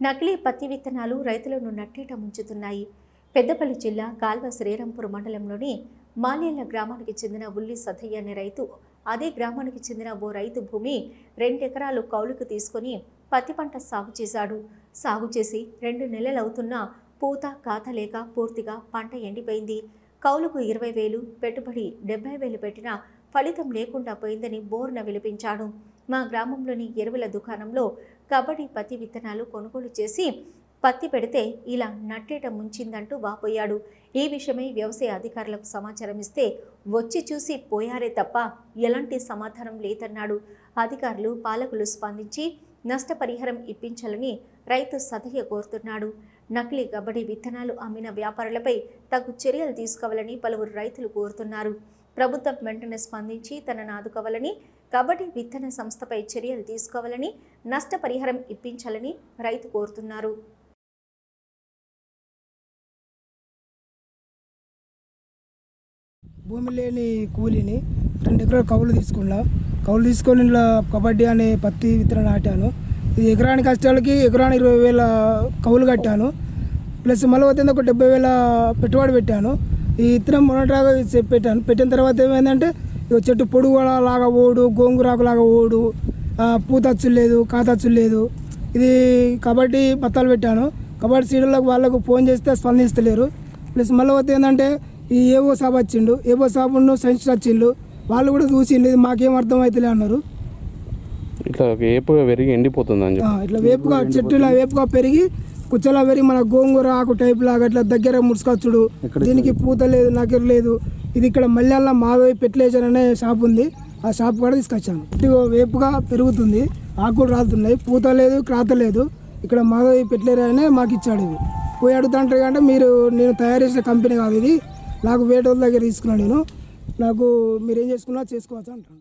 నకిలీ పత్తి విత్తనాలు రైతులను నట్టేట ముంచుతున్నాయి. పెద్దపల్లి జిల్లా కాల్వ శ్రీరాంపూర్ మండలంలోని మాలేళ్ళ గ్రామానికి చెందిన ఉల్లి సథయ్య అనే రైతు అదే గ్రామానికి చెందిన ఓ రైతు భూమి రెండెకరాలు కౌలుకు తీసుకొని పత్తి పంట సాగు చేశాడు. సాగు చేసి రెండు నెలలవుతున్నా పూత కాత లేక పూర్తిగా పంట ఎండిపోయింది. కౌలుకు ఇరవై వేలు పెట్టుబడి డెబ్బై వేలు పెట్టినా ఫలితం లేకుండా పోయిందని బోర్న విలిపించాడు. మా గ్రామంలోని ఎరువుల దుకాణంలో కబడ్డీ పత్తి విత్తనాలు కొనుగోలు చేసి పత్తి పెడితే ఇలా నట్టేట ముంచిందంటూ వాపోయాడు. ఈ విషయమై వ్యవసాయ అధికారులకు సమాచారం ఇస్తే వచ్చి చూసి పోయారే తప్ప ఎలాంటి సమాధానం లేదన్నాడు. అధికారులు పాలకులు స్పందించి నష్టపరిహారం ఇప్పించాలని రైతు సతయ కోరుతున్నాడు. నకిలీ కబడ్డీ విత్తనాలు అమ్మిన వ్యాపారులపై తగు చర్యలు తీసుకోవాలని పలువురు రైతులు కోరుతున్నారు. ప్రభుత్వం వెంటనే స్పందించి తనను ఆదుకోవాలని కబడ్డీ విత్తన సంస్థపై చర్యలు తీసుకోవాలని నష్టపరిహారం ఇప్పించాలని రైతు కోరుతున్నారు. భూమి లేని కూలీని రెండు ఎకరాలు కౌలు తీసుకున్నా. కౌలు తీసుకొని ఇలా కబడ్డీ అనే పత్తి విత్తనం నాటాను. ఇది ఎకరాని కష్టాలకి ఎకరాని ఇరవై వేల కౌలు కట్టాను. ప్లస్ మళ్ళీ వచ్చింది ఒక డెబ్బై వేల పెట్టుబడి పెట్టాను. ఈ విత్తనం మొన్నటాగా పెట్టాను. పెట్టిన తర్వాత ఏమైందంటే చెట్టు పొడుగు లాగా ఓడు గోంగూరాకు లాగా ఓడు పూతచ్చు లేదు కాతచ్చు లేదు. ఇది కబడ్డీ పత్తాలు పెట్టాను. కబడ్డీ సీడర్లకు వాళ్ళకు ఫోన్ చేస్తే స్పందిస్తలేరు. ప్లస్ మళ్ళీ వస్తే ఏంటంటే ఈ ఏవో సాబ్ వచ్చిండు. ఏవో సాబును సైన్స్ వచ్చిండు. వాళ్ళు కూడా చూసిండు. ఇది మాకేం అర్థం అవుతలే అన్నారు. ఇట్లా వేపుగా పెరిగి ఎండిపోతుంది ఇట్లా వేపుగా చెట్టు ఇలా వేపుగా పెరిగి కుచ్చలా పెరిగి మన గోంగూర ఆకు టైప్ లాగా ఇట్లా దగ్గర ముడుచుకొచ్చుడు. దీనికి పూత లేదు నగర లేదు. ఇది ఇక్కడ మల్లెల్ల మాధవి పెట్లేజర్ అనే షాప్ ఉంది. ఆ షాప్ కూడా తీసుకొచ్చాను. ఇదిగో వేపుగా పెరుగుతుంది. ఆకులు రాలుతున్నాయి. పూత లేదు క్రాత లేదు. ఇక్కడ మాధవి పెట్లేరు అనే మాకు ఇచ్చాడు ఇది. పోయి అడుగుతుంటారు అంటే మీరు నేను తయారు చేసిన కంపెనీ కాదు ఇది. నాకు వేట దగ్గర తీసుకున్నాను నేను. నాకు మీరు ఏం చేసుకున్నా చేసుకోవచ్చు అంటాను